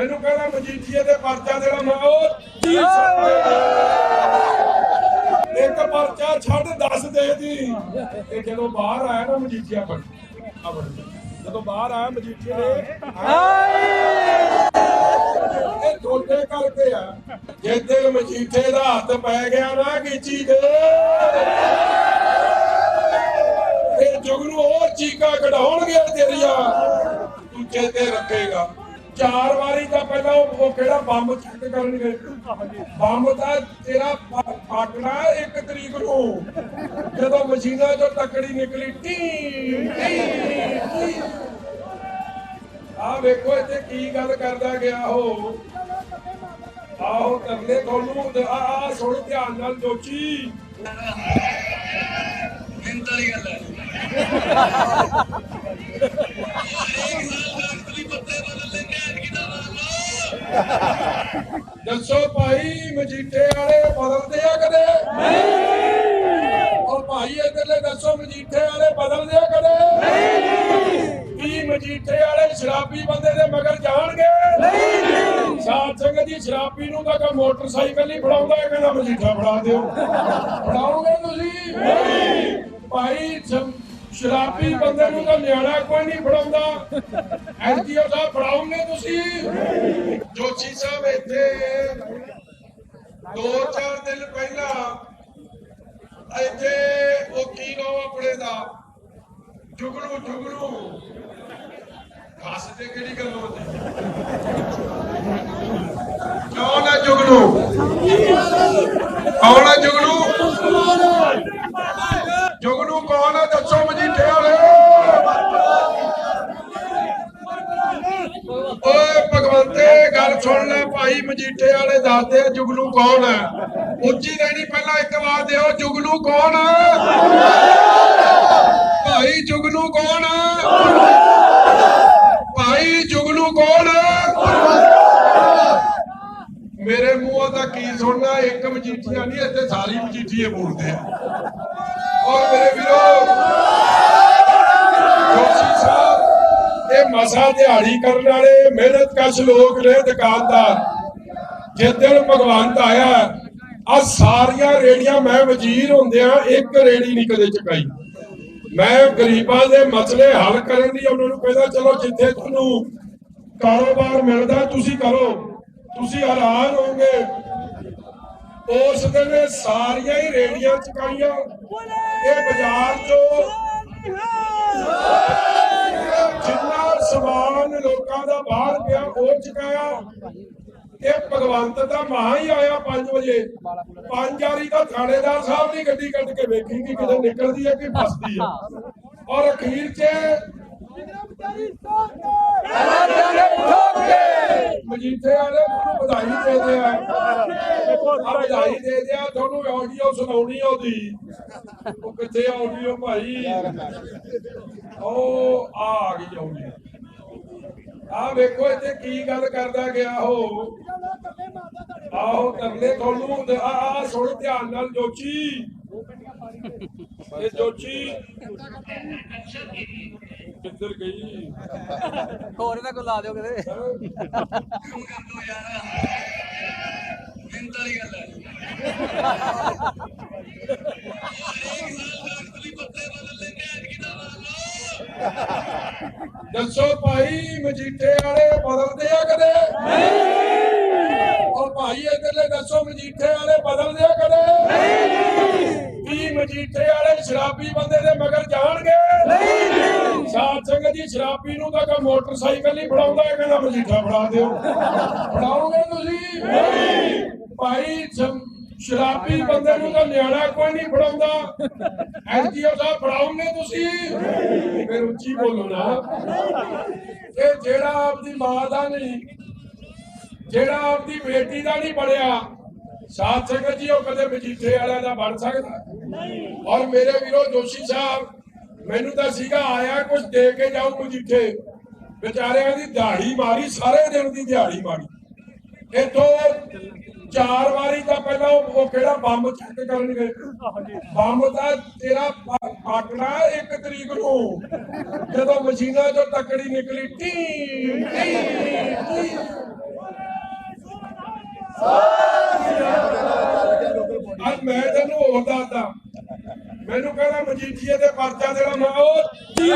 ਮੈਨੂੰ ਕਹਿੰਦਾ ਮਜੀਠੀਏ ਦੇ ਪਰਚਾ ਦੇਣਾ ਮੈਂ ਉਹ ਜੀ ਸਕਦਾ ਇੱਕ ਪਰਚਾ ਛੱਡ ਦੱਸ ਦੇ ਦੀ ਇਹ ਜਦੋਂ ਬਾਹਰ ਆਇਆ ਨਾ ਮਜੀਠੀਆ ਬਣ ਜਦੋਂ ਬਾਹਰ ਆਇਆ ਮਜੀਠੀਏ ਨੇ ਇਹ ਛੋਟੇ ਕਰਕੇ ਆ। ਜਿੱਦੇ ਮਜੀਠੇ ਦਾ ਹੱਥ ਪੈ ਗਿਆ ਨਾ ਕੀਚੀ ਦੇ ਇਹ ਜੁਗਨੂ ਉਹ ਚੀਕਾ ਕਢਾਉਣਗੇ ਤੇਰੀਆਂ। ਤੂੰ ਚੇਤੇ ਰੱਖੇਗਾ। ਚਾਰ ਵਾਰੀ ਤਾਂ ਪਹਿਲਾਂ ਉਹ ਉਹ ਕਿਹੜਾ ਬੰਬ ਚੈੱਕ ਕਰਨਗੇ ਬੰਬ ਤਾਂ ਤੇਰਾ ਫਾਟਣਾ ਇੱਕ ਤਰੀਕ ਨੂੰ। ਜਦੋਂ ਮਸ਼ੀਨਾਂ ਚੋਂ ਤਕੜੀ ਨਿਕਲੀ, ਟੀ ਟੀ ਆ ਵੇਖੋ ਇੱਥੇ ਕੀ ਗੱਲ ਕਰਦਾ ਗਿਆ ਉਹ। ਆਹੋ ਤਰਲੇ ਤੁਹਾਨੂੰ ਆ ਆ ਸੁਣ ਧਿਆਨ ਨਾਲ ਜੋਚੀ ਮਿੰਟ ਗੱਲ ਹੈ। ਦੱਸੋ ਭਾਈ ਮਜੀਠੇ ਵਾਲੇ ਬਦਲਦੇ ਆ ਕਦੇ? ਨਹੀਂ। ਔਰ ਭਾਈ ਇਧਰਲੇ ਦੱਸੋ ਮਜੀਠੇ ਵਾਲੇ ਬਦਲਦੇ ਆ ਕਦੇ? ਨਹੀਂ। ਕੀ ਮਜੀਠੇ ਵਾਲੇ ਸ਼ਰਾਬੀ ਬੰਦੇ ਦੇ ਮਗਰ ਜਾਣਗੇ? ਨਹੀਂ। ਸਾਧ ਸੰਗਤ ਦੀ ਸ਼ਰਾਬੀ ਨੂੰ ਤਾਂ ਕਾ ਮੋਟਰਸਾਈਕਲ ਨਹੀਂ ਫੜਾਉਂਦਾ ਇਹ ਕਹਿੰਦਾ ਮਜੀਠਾ ਫੜਾ ਦਿਓ। ਫੜਾਓਗੇ ਤੁਸੀਂ? ਨਹੀਂ। ਭਾਈ ਸ਼ਰਾਬੀ ਬੰਦੇ ਨੂੰ ਤਾਂ ਨਿਆਣਾ ਕੋਈ ਨਹੀਂ ਫੜਾਉਂਦਾ। ਐਸਡੀਓ ਸਾਹਿਬ ਫੜਾਓਗੇ ਤੁਸੀਂ? ਜੋਸ਼ੀ ਸਾਹਿਬ ਇੱਥੇ ਦੋ ਚਾਰ ਦਿਨ ਪਹਿਲਾਂ ਇੱਥੇ ਉਹ ਕੀ ਨਾਮ ਆਪਣੇ ਦਾ ਜੁਗਨੂ ਜੁਗਨੂ ਖਾਸ ਤੇ ਕਿਹੜੀ ਗੱਲ ਹੁੰਦੀ ਕੌਣ ਹੈ ਜੁਗਨੂ ਕੌਣ ਹੈ ਜੁਗਨੂ ਕੌਣ ਹੈ ਦੱਸੋ ਮਜੀਠੇ ਵਾਲੇ ਓਏ ਭਗਵੰਤੇ ਗੱਲ ਸੁਣ ਲੈ ਭਾਈ ਮਜੀਠੇ ਵਾਲੇ ਦੱਸਦੇ ਆ ਜੁਗਨੂ ਕੌਣ ਹੈ? ਉੱਚੀ ਦੇਣੀ ਪਹਿਲਾਂ ਇੱਕ ਵਾਰ ਦਿਓ ਜੁਗਨੂ ਕੌਣ ਭਾਈ ਜੁਗਨੂ ਕੌਣ ਭਾਈ ਜੁਗਨੂ ਕੌਣ ਮੇਰੇ ਮੂੰਹੋਂ ਦਾ ਕੀ ਸੁਣਨਾ, ਇੱਕ ਮਜੀਠੀਆ ਨਹੀਂ, ਇੱਥੇ ਸਾਰੀ ਮਜੀਠੀਏ ਬੋਲਦੇ ਆ। ਔਰ ਮੇਰੇ ਵੀਰੋ, ਜੋਸ਼ੀ ਸਾਹਿਬ, ਇਹ ਮਸਾ ਦਿਹਾੜੀ ਕਰਨ ਵਾਲੇ ਮਿਹਨਤ ਕਸ਼ ਲੋਕ ਨੇ ਦੁਕਾਨਦਾਰ। ਜਿਸ ਦਿਨ ਭਗਵੰਤ ਆਇਆ ਆ ਸਾਰੀਆਂ ਰੇੜੀਆਂ ਮੈਂ ਵਜ਼ੀਰ ਹੁੰਦਿਆਂ ਇੱਕ ਰੇੜੀ ਨਹੀਂ ਕਦੇ ਚੁਕਾਈ। ਮੈਂ ਗਰੀਬਾਂ ਦੇ ਮਸਲੇ ਹੱਲ ਕਰਨ ਦੀ ਉਹਨਾਂ ਨੂੰ ਕਹਿੰਦਾ, ਚਲੋ ਜਿੱਥੇ ਤੁਹਾਨੂੰ ਕਾਰੋਬਾਰ ਮਿਲਦਾ, ਤੁਸੀਂ ਕਰੋ। ਤੁਸੀਂ ਹੈਰਾਨ ਹੋਗੇ ਉਸ ਦਿਨ ਸਾਰੀਆਂ ਹੀ ਰੇੜੀਆਂ ਚੁਕਾਈਆਂ। ਇਹ ਬਾਜ਼ਾਰ ਚੋਂ ਜਿੰਨਾ ਸਮਾਨ ਲੋਕਾਂ ਦਾ ਬਾਹਰ ਪਿਆ, ਉਹ ਚੁਕਾਇਆ। ਇਹ ਭਗਵੰਤ ਦਾ ਮਹਾ ਹੀ ਆਇਆ 5 ਵਜੇ। ਪੰਜ ਵਾਰੀ ਤਾਂ ਥਾਣੇਦਾਰ ਸਾਹਿਬ ਦੀ ਗੱਡੀ ਕੱਢ ਕੇ ਵੇਖੀ ਕਿ ਕਿਤੇ ਨਿਕਲਦੀ ਹੈ ਕਿ ਫਸਦੀ ਹੈ। ਔਰ ਅਖੀਰ 'ਚ ਮਜੀਠੇ ਵਾਲੇ ਤੁਹਾਨੂੰ ਵਧਾਈ ਦੇ ਦੇ ਆ ਵਧਾਈ ਦੇ ਦਿਆ, ਤੁਹਾਨੂੰ ਆਡੀਓ ਸੁਣਾਉਣੀ ਉਹਦੀ। ਉਹ ਕਿੱਥੇ ਆਡੀਓ ਭਾਈ? ਉਹ ਆ ਗਈ ਆਡੀਓ ਆ ਵੇਖੋ ਇੱਥੇ ਕੀ ਗੱਲ ਕਰਦਾ ਗਿਆ ਉਹ। ਆਹੋ ਤਰਲੇ ਤੁਹਾਨੂੰ ਆ ਆ ਸੁਣ ਧਿਆਨ ਨਾਲ ਜੋਚੀ ਇਹ ਜੋਚੀ ਕਿੱਧਰ ਗਈ? ਹੋਰ ਇਹਨਾਂ ਕੋਲ ਲਾ ਦਿਓ ਕਿਤੇ। ਮਿੰਟ ਵਾਲੀ ਗੱਲ ਹੈ? ਦੱਸੋ ਭਾਈ ਮਜੀਠੇ ਵਾਲੇ ਬਦਲਦੇ ਆ ਕਦੇ? ਨਹੀਂ ਭਾਈ ਇਧਰਲੇ ਦੱਸੋ ਮਜੀਠੇ ਵਾਲੇ ਬਦਲਦੇ ਆ ਕਦੇ? ਨਹੀਂ। ਕੀ ਮਜੀਠੇ ਵਾਲੇ ਸ਼ਰਾਬੀ ਬੰਦੇ ਦੇ ਮਗਰ ਜਾਣਗੇ? ਨਹੀਂ। ਸਾਧ ਸੰਗਤ ਦੀ ਸ਼ਰਾਬੀ ਨੂੰ ਤਾਂ ਕਾ ਮੋਟਰਸਾਈਕਲ ਨਹੀਂ ਫੜਾਉਂਦਾ ਇਹ ਕਹਿੰਦਾ ਮਜੀਠਾ ਫੜਾ ਦਿਓ। ਫੜਾਓਗੇ ਤੁਸੀਂ? ਨਹੀਂ। ਭਾਈ ਸ਼ਰਾਬੀ ਬੰਦੇ ਨੂੰ ਤਾਂ ਨਿਆਣਾ ਕੋਈ ਨਹੀਂ ਫੜਾਉਂਦਾ। ਐਸਡੀਓ ਸਾਹਿਬ ਫੜਾਓਗੇ ਤੁਸੀਂ? ਫਿਰ ਉੱਚੀ ਬੋਲੋ ਨਾ। ਇਹ ਜਿਹੜਾ ਆਪਦੀ ਮਾਂ ਦਾ ਨਹੀਂ ਜਿਹੜਾ ਆਪਦੀ ਬੇਟੀ ਦਾ ਨਹੀਂ ਬਣਿਆ ਸਾਧ ਸੰਗਤ ਜੀ, ਉਹ ਕਦੇ ਮਜੀਠੇ ਵਾਲਿਆਂ ਦਾ ਬਣ ਸਕਦਾ। ਔਰ ਮੇਰੇ ਵੀਰੋ ਜੋਸ਼ੀ ਸਾਹਿਬ, ਮੈਨੂੰ ਤਾਂ ਸੀਗਾ ਆਇਆ ਕੁਝ ਦੇ ਕੇ ਜਾਊ ਮਜੀਠੇ ਵਿਚਾਰਿਆਂ ਦੀ ਦਿਹਾੜੀ ਮਾਰੀ, ਸਾਰੇ ਦਿਨ ਦੀ ਦਿਹਾੜੀ ਮਾਰੀ। ਇਥੋਂ ਚਾਰ ਵਾਰੀ ਤਾਂ ਪਹਿਲਾਂ ਉਹ ਕਿਹੜਾ ਬੰਬ ਚੈੱਕ ਕਰਨਗੇ? ਬੰਬ ਦਾ ਤੇਰਾ ਫ- ਇੱਕ ਤਰੀਕ ਨੂੰ। ਜਦੋਂ ਮਸ਼ੀਨਾਂ ਚੋਂ ਤਕੜੀ ਨਿਕਲੀ, ਟੀ ਅੱਜ ਮੈਂ ਤੈਨੂੰ ਹੋਰ ਦੱਸਦਾ ਮੈਨੂੰ ਕਹਿੰਦਾ ਮਜੀਠੀਏ ਦੇ ਪਰਚਾ ਦੇਣਾ ਮੈਂ ਉਹ ਜੀ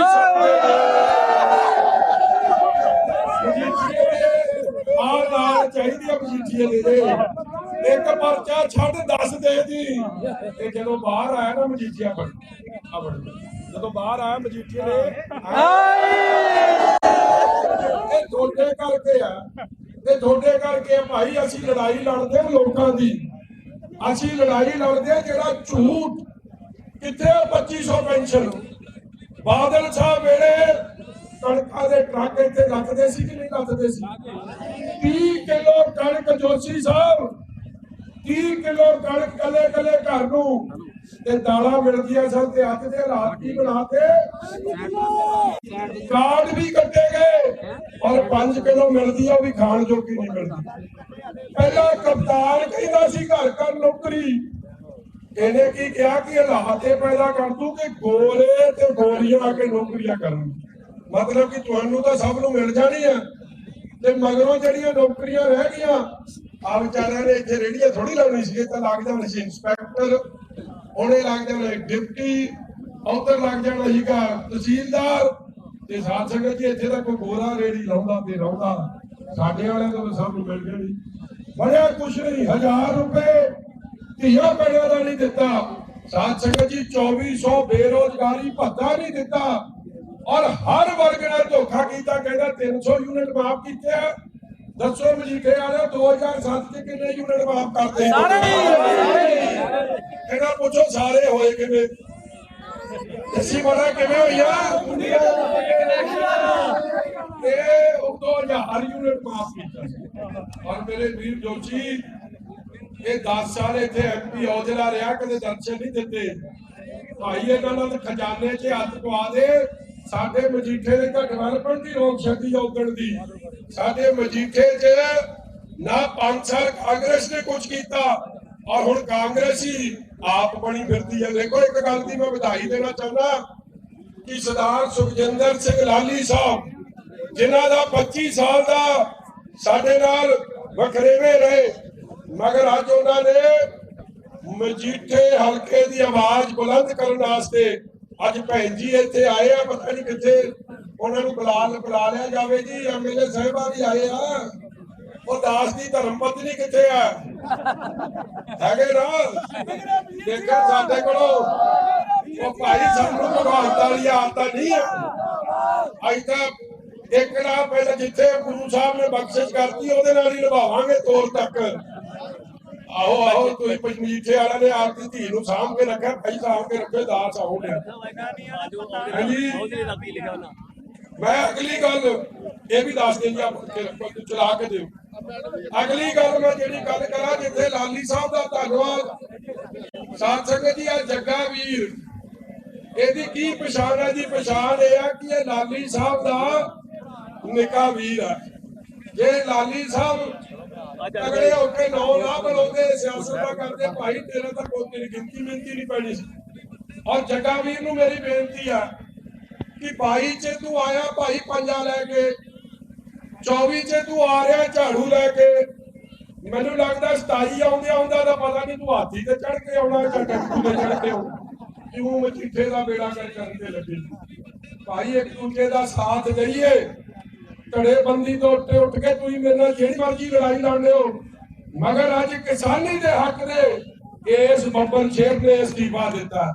ਮਜੀਠੀਏ ਦੇ ਆ ਨਾਲ ਚਾਹੀਦੀ ਆ ਮਜੀਠੀਏ ਦੇ ਦੇ। ਇੱਕ ਪਰਚਾ ਛੱਡ ਦੱਸ ਦੇ ਦੀ ਤੇ ਜਦੋਂ ਬਾਹਰ ਆਇਆ ਨਾ ਮਜੀਠੀਆ ਬਣ ਆ ਬਣ ਜਦੋਂ ਬਾਹਰ ਆਇਆ ਮਜੀਠੀਏ ਨੇ ਇਹ ਤੁਹਾਡੇ ਕਰਕੇ ਆ। ਇਹ ਤੁਹਾਡੇ ਕਰਕੇ ਭਾਈ ਅਸੀਂ ਲੜਾਈ ਲੜਦੇ ਲੋਕਾਂ ਦੀ। ਅਸੀਂ ਲੜਾਈ ਲੜਦੇ ਜਿਹੜਾ ਝੂਠ ਕਿੱਥੇ ਆ 2500 ਪੈਨਸ਼ਨ? ਬਾਦਲ ਸਾਹਿਬ ਵੇਲੇ ਕਣਕਾਂ ਦੇ ਟਰੱਕ ਇੱਥੇ ਰੱਖਦੇ ਸੀ ਕਿ ਨਹੀਂ ਰੱਖਦੇ ਸੀ? 30 ਕਿਲੋ ਕਣਕ ਜੋਸ਼ੀ ਸਾਹਿਬ 30 ਕਿਲੋ ਕਣਕ ਕੱਲੇ ਕੱਲੇ ਘਰ ਨੂੰ ਤੇ ਦਾਲਾਂ ਮਿਲਦੀਆਂ ਸਨ ਤੇ ਅੱਜ ਦੇ ਹਾਲਾਤ ਕੀ ਬਣਾਤੇ? ਕਾਰਡ ਵੀ ਕੱਟੇ ਗਏ ਔਰ 5 ਕਿਲੋ ਮਿਲਦੀ ਆ ਉਹ ਵੀ ਖਾਣ ਜੋਗੀ ਨਹੀਂ ਮਿਲਦੀ। ਪਹਿਲਾਂ ਕਪਤਾਨ ਕਹਿੰਦਾ ਸੀ ਘਰ ਘਰ ਨੌਕਰੀ ਇਹਨੇ ਕੀ ਕਿਹਾ ਕਿ ਹਾਲਾਤ ਪੈਦਾ ਕਰ ਦੂ ਕਿ ਗੋਰੇ ਤੇ ਗੋਰੀਆਂ ਆ ਕੇ ਨੌਕਰੀਆਂ ਕਰਨ। ਮਤਲਬ ਕਿ ਤੁਹਾਨੂੰ ਤਾਂ ਸਭ ਨੂੰ ਮਿਲ ਜਾਣੀ ਆ। ਤੇ ਮਗਰੋਂ ਜਿਹੜੀਆਂ ਨੌਕਰੀਆਂ ਰਹਿ ਗਈਆਂ ਆ ਵਿਚਾਰਿਆਂ ਨੇ ਇੱਥੇ ਰੇੜੀਆਂ ਥੋੜੀ ਲਾਉਣੀ ਸੀ ਤਾਂ ਲੱਗ ਜਾਣਾ ਸੀ ਇੰਸਪੈਕਟਰ, ਉਹਨੇ ਲੱਗ ਜਾਣਾ ਡਿਪਟੀ, ਉਧਰ ਲੱਗ ਜਾਣਾ ਸੀਗਾ ਤਹਿਸੀਲਦਾਰ। ਤੇ ਸਾਧ ਸੰਗਤ ਜੀ, ਇੱਥੇ ਤਾਂ ਕੋਈ ਗੋਰਾ ਰੇੜੀ ਲਾਉਂਦਾ ਤੇ ਲਾਉਂਦਾ। ਸਾਡੇ ਵਾਲਿਆਂ ਤੋਂ ਸਭ ਨੂੰ ਮਿਲ ਜਾਣੀ। ਬੜਿਆ ਕੁਛ ਨਹੀਂ, ਹਜ਼ਾਰ ਰੁਪਏ। ਧੀਆਂ ਭੈਣਾਂ ਦਾ ਨਹੀਂ ਦਿੱਤਾ। ਸਾਧ ਸੰਗਤ ਜੀ 2400 ਬੇਰੋਜ਼ਗਾਰੀ ਭੱਤਾ ਨਹੀਂ ਦਿੱਤਾ। ਔਰ ਹਰ ਵਰਗ ਨਾਲ ਧੋਖਾ ਕੀਤਾ ਕਹਿੰਦਾ 300 ਯੂਨਿਟ ਮਾਫ ਕੀਤੇ ਆ। ਦੱਸੋ ਮਜੀਠੇ ਵਾਲਿਓ 2007 ਚ ਕਿੰਨੇ ਯੂਨਿਟ ਮਾਫ ਕਰਦੇ ਸਾਰੇ। ਇਹਨਾਂ ਪੁੱਛੋ ਸਾਰੇ ਹੋਏ ਕਿਵੇਂ? ਅਸੀਂ ਬੜਾ ਕਿਵੇਂ ਹੋਈਆਂ? ਇਹ ਉਹ 2000 ਯੂਨਿਟ ਮਾਫ ਕੀਤਾ। ਔਰ ਮੇਰੇ ਵੀਰ ਜੋਸ਼ੀ ਇਹ 10 ਸਾਲ ਇੱਥੇ ਐਮਪੀ ਔਜਲਾ ਰਿਹਾ, ਕਦੇ ਦਰਸ਼ਨ ਨਹੀਂ ਦਿੱਤੇ। ਭਾਈ ਇਹਨਾਂ ਨਾਲ ਖਜ਼ਾਨੇ 'ਚ ਹੱਥ ਪਵਾ ਦੇ, ਸਾਡੇ ਮਜੀਠੇ ਦੇ ਤਾਂ ਦੀ ਰੋਕ ਸਕਦੀ ਆ ਦੀ। ਸਾਡੇ ਮਜੀਠੇ 'ਚ ਨਾ 5 ਸਾਲ ਕਾਂਗਰਸ ਨੇ ਕੁਝ ਕੀਤਾ, ਔਰ ਹੁਣ ਕਾਂਗਰਸ ਹੀ ਆਪ ਬਣੀ ਫਿਰਦੀ ਹੈ ਦੇਖੋ ਇੱਕ ਗੱਲ ਦੀ ਮੈਂ ਵਧਾਈ ਦੇਣਾ ਚਾਹੁੰਦਾ ਕਿ ਸਰਦਾਰ ਸੁਖਜਿੰਦਰ ਸਿੰਘ ਲਾਲੀ ਸਾਹਿਬ, ਜਿਨ੍ਹਾਂ ਦਾ 25 ਸਾਲ ਦਾ ਸਾਡੇ ਨਾਲ ਵਖਰੇਵੇਂ ਰਹੇ ਮਗਰ ਅੱਜ ਉਹਨਾਂ ਨੇ ਮਜੀਠੇ ਹਲਕੇ ਦੀ ਆਵਾਜ਼ ਬੁਲੰਦ ਕਰਨ ਵਾਸਤੇ ਅੱਜ ਭੈਣ ਜੀ ਇੱਥੇ ਆਏ ਆ, ਪਤਾ ਨਹੀਂ ਕਿੱਥੇ ਉਹਨਾਂ ਨੂੰ ਬੁਲਾ ਬੁਲਾ ਲਿਆ ਜਾਵੇ ਜੀ ਐਮਐਲਏ ਸਾਹਿਬਾ ਵੀ ਆਏ ਆ। ਉਹ ਦਾਸ ਦੀ ਧਰਮ ਪਤਨੀ ਕਿੱਥੇ ਆ? ਹੈਗੇ ਨਾ? ਦੇਖੋ ਸਾਡੇ ਕੋਲੋਂ? ਉਹ ਭਾਈ ਸਾਨੂੰ ਭਗਵੰਤ ਵਾਲੀ ਆਦਤ ਨਹੀਂ ਆ। ਅੱਜ ਤਾਂ ਇੱਕ ਨਾ ਪਹਿਲਾਂ ਜਿੱਥੇ ਗੁਰੂ ਸਾਹਿਬ ਨੇ ਬਖਸ਼ਿਸ਼ ਕਰਤੀ, ਉਹਦੇ ਨਾਲ ਹੀ ਨਿਭਾਵਾਂਗੇ ਤੋਰ ਤੱਕ। ਆਹੋ ਆਹੋ, ਤੁਸੀਂ ਪਜਮੀਠੇ ਵਾਲਿਆਂ ਨੇ ਆਪਦੀ ਧੀ ਨੂੰ ਸਾਂਭ ਕੇ ਰੱਖਿਆ, ਭਾਈ ਸਾਂਭ ਕੇ ਰੱਖੇ ਦਾਸ ਆਉਂਦੇ ਹਾਂਜੀ। ਮੈਂ ਅਗਲੀ ਗੱਲ ਇਹ ਵੀ ਦੱਸ ਦਿੰਦੀ ਆ ਚਲਾ ਕੇ ਦਿਓ। ਅਗਲੀ ਗੱਲ ਮੈਂ ਜਿਹੜੀ ਗੱਲ ਕਰਾਂ, ਜਿੱਥੇ ਲਾਲੀ ਸਾਹਿਬ ਦਾ ਧੰਨਵਾਦ ਸਾਧ ਸੰਗਤ ਜੀ, ਆ ਜੱਗਾ ਵੀਰ। ਇਹਦੀ ਕੀ ਪਛਾਣ ਹੈ? ਜੀ ਪਛਾਣ ਇਹ ਆ ਕਿ ਇਹ ਲਾਲੀ ਸਾਹਿਬ ਦਾ ਨਿੱਕਾ ਵੀਰ ਆ। ਜੇ ਲਾਲੀ ਸਾਹਿਬ ਅਗਲੇ ਹੋ। ਕੇ ਨੌ ਨਾ ਬਲੋਦੇ ਸਿਆਸਤ ਕਰਦੇ, ਭਾਈ ਤੇਰਾ ਤਾਂ ਕੋਈ ਤੇਰੀ ਗਿਣਤੀ ਮਿੰਤੀ ਨਹੀਂ ਪੈਣੀ ਸੀ। ਔਰ ਜੱਗਾ ਨੂੰ ਮੇਰੀ ਬੇਨਤੀ ਆ ਕਿ 22 ਚ ਤੂੰ ਆਇਆ, ਭਾਈ ਪੰਜਾ ਲੈ ਕੇ 24 ਚ ਤੂੰ ਆ ਰਿਹਾ, ਝਾੜੂ ਲੈ ਕੇ, ਮੈਨੂੰ ਲੱਗਦਾ 27 ਆਉਂਦੇ ਆਉਂਦਾ ਤਾਂ ਪਤਾ ਨਹੀਂ ਤੂੰ ਹਾਥੀ ਤੇ ਚੜ ਕੇ ਆਉਣਾ ਜਾਂ ਟੈਂਪੂ ਤੇ ਚੜ ਕੇ ਆਉਣਾ। ਕਿਉਂ ਮਚੀਠੇ ਦਾ ਬੇੜਾ ਕਰ ਕਰਨ ਤੇ ਲੱਗੇ? ਭਾਈ ਇੱਕ ਦੂਜੇ ਦਾ ਸਾਥ ਦਈਏ। ਧੜੇ ਬੰਦੀ ਤੋਂ ਉੱਤੇ ਉੱਠ ਕੇ ਤੁਸੀਂ ਮੇਰੇ ਨਾਲ ਜਿਹੜੀ ਮਰਜ਼ੀ ਲੜਾਈ ਲੜਦੇ ਹੋ, ਮਗਰ ਅੱਜ ਕਿਸਾਨੀ ਦੇ ਹੱਕ ਦੇ ਇਸ ਬੱਬਰ ਸ਼ੇਰ ਨੇ ਅਸਤੀਫਾ ਦਿੱਤਾ।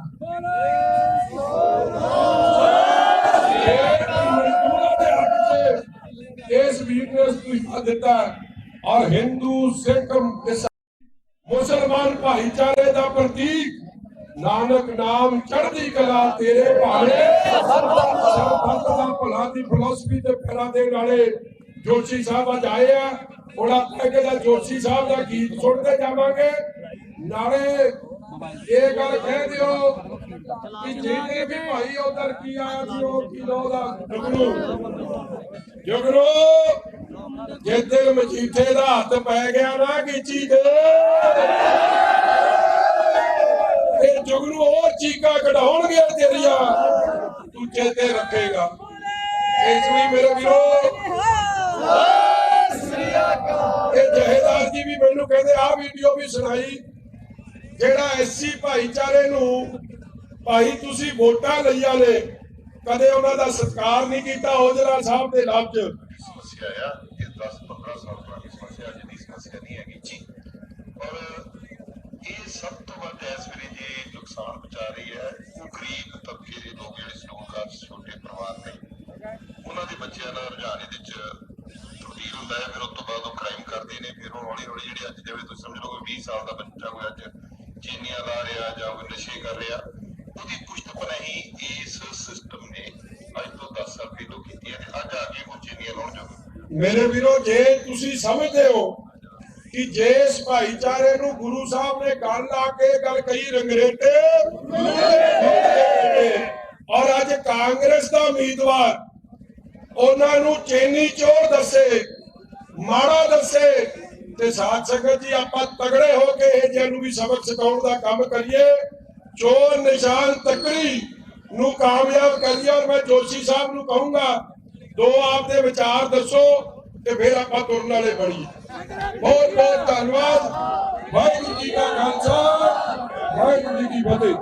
ਇਸ ਵੀਰ ਨੇ ਅਸਤੀਫਾ ਦਿੱਤਾ। ਔਰ ਹਿੰਦੂ, ਸਿੱਖ ਈਸਾਈ ਮੁਸਲਮਾਨ ਭਾਈਚਾਰੇ ਦਾ ਪ੍ਰਤੀਕ ਨਾਨਕ ਨਾਮ ਚੜ੍ਹਦੀ ਕਲਾ ਤੇਰੇ ਭਾਣੇ। ਸਰਬੱਤ ਦਾ ਭਲਾ ਦੀ ਫਿਲਾਸਫੀ ਤੇ ਪੈਰਾ ਦੇਣ ਵਾਲੇ ਜੋਸ਼ੀ ਸਾਹਿਬ ਅੱਜ ਆਏ ਆ। ਹੁਣ ਆਪਾਂ ਕਿਹਦਾ ਜੋਸ਼ੀ ਸਾਹਿਬ ਦਾ ਗੀਤ ਸੁਣਦੇ ਜਾਵਾਂਗੇ। ਨਾਲੇ ਇਹ ਗੱਲ ਕਹਿ ਦਿਓ ਕਿ ਜਿਹਨੇ ਵੀ ਭਾਈ ਉਧਰ ਕੀ ਆਇਆ ਸੀ, ਉਹ ਕਿਲੋ ਦਾ? ਜੁਗਨੂ ਜੁਗਨੂ ਜੇ ਮਜੀਠੇ ਦਾ ਹੱਥ ਪੈ ਗਿਆ ਨਾ ਗਿੱਚੀ ਦੇ ਇਹ ਜੁਗਨੂ ਹੋਰ ਚੀਕਾਂ ਕਢਾਉਣਗੇ ਤੇਰੀਆਂ। ਤੂੰ ਚੇਤੇ ਰੱਖੇਗਾ। ਇਸ ਲਈ ਮੇਰੇ ਵੀਰੋ, ਇਹ ਜਹੇਦਾਰ ਜੀ ਵੀ ਮੈਨੂੰ ਕਹਿੰਦੇ, ਆਹ ਵੀਡੀਓ ਵੀ ਸੁਣਾਈ। ਜਿਹੜਾ ਐਸਸੀ ਭਾਈਚਾਰੇ ਨੂੰ, ਭਾਈ ਤੁਸੀਂ ਵੋਟਾਂ ਲਈਆਂ ਨੇ, ਕਦੇ ਉਹਨਾਂ ਦਾ ਸਤਿਕਾਰ ਨਹੀਂ ਕੀਤਾ ਔਜਲਾ ਸਾਹਿਬ ਦੇ ਲਫ਼ਜ਼ ਸਮੱਸਿਆ ਆ ਇਹ 10 15 ਸਾਲ ਪੁਰਾਣੀ ਸਮੱਸਿਆ ਅੱਜ ਦੀ ਸਮੱਸਿਆ ਨਹੀਂ ਹੈਗੀ ਜੀ। ਔਰ ਸਭ ਤੋਂ ਵੱਧ ਇਸ ਵੇਲੇ ਜੇ ਨੁਕਸਾਨ ਪਹੁੰਚਾ ਰਹੀ ਹੈ ਉਹ ਗਰੀਬ ਤਬਕੇ ਦੇ ਲੋਕ ਜਿਹੜੇ ਸਟੂਲ ਛੋਟੇ ਪਰਿਵਾਰ ਨੇ। ਉਹਨਾਂ ਦੇ ਬੱਚਿਆਂ ਦਾ ਰੁਝਾਨ ਇਹਦੇ ਚ ਤਬਦੀਲ ਹੁੰਦਾ ਹੈ, ਫਿਰ ਉਸ ਤੋਂ ਬਾਅਦ ਉਹ ਕ੍ਰਾਈਮ ਕਰਦੇ ਨੇ, ਫਿਰ ਉਹ ਹੌਲੀ ਹੌਲੀ ਜਿਹੜੇ ਅੱਜ ਜਿਵੇਂ ਤੁਸੀਂ ਸਮਝ ਲਓ 20 ਸਾਲ ਦਾ ਬੱਚਾ ਕੋਈ ਅੱਜ ਚੀਨੀਆਂ ਲਾ ਰਿਹਾ, ਜਾਂ ਕੋਈ ਨਸ਼ੇ ਕਰ ਰਿਹਾ, ਉਹਦੀ ਪੁਸ਼ਤਪਨਾਹੀ ਇਸ ਸਿਸਟਮ ਨੇ ਅੱਜ ਤੋਂ 10 ਸਾਲ ਪਹਿਲਾਂ ਕੀਤੀ ਹੈ ਅੱਜ ਆ ਕੇ ਉਹ ਚੀਨੀਆਂ ਲਾਉਣ ਜੋਗਾ। ਮੇਰੇ ਵੀਰੋ, ਜੇ ਤੁਸੀਂ ਸਮਝਦੇ ਹੋ ਕਿ ਜੇ ਭਾਈਚਾਰੇ ਨੂੰ ਗੁਰੂ ਸਾਹਿਬ ਨੇ ਗੱਲ ਲਾ ਕੇ ਗੱਲ ਕਹੀ, ਰੰਗਰੇਟੇ। ਔਰ ਅੱਜ ਕਾਂਗਰਸ ਦਾ ਉਮੀਦਵਾਰ ਉਹਨਾਂ ਨੂੰ ਚੇਨੀ ਚੋਰ ਦੱਸੇ, ਮਾੜਾ ਦੱਸੇ, ਤੇ ਸਾਧ ਸੰਗਤ ਜੀ, ਆਪਾਂ ਤਗੜੇ ਹੋ ਕੇ ਇਹ ਜਿਹਨੂੰ ਨੂੰ ਵੀ ਸਬਕ ਸਿਖਾਉਣ ਦਾ ਕੰਮ ਕਰੀਏ, ਚੋਰ ਨਿਸ਼ਾਨ ਤਕੜੀ ਨੂੰ ਕਾਮਯਾਬ ਕਰੀਏ। ਔਰ ਮੈਂ ਜੋਸ਼ੀ ਸਾਹਿਬ ਨੂੰ ਕਹੂੰਗਾ, ਦੋ ਆਪ ਦੇ ਵਿਚਾਰ ਦੱਸੋ ਤੇ ਫਿਰ ਆਪਾਂ ਤੁਰਨ ਵਾਲੇ ਬਣੀਏ। ਬਹੁਤ ਬਹੁਤ ਧੰਨਵਾਦ। ਵਾਹਿਗੁਰੂ ਜੀ ਕਾ ਖਾਲਸਾ, ਵਾਹਿਗੁਰੂ ਜੀ ਕੀ ਫਤਿਹ।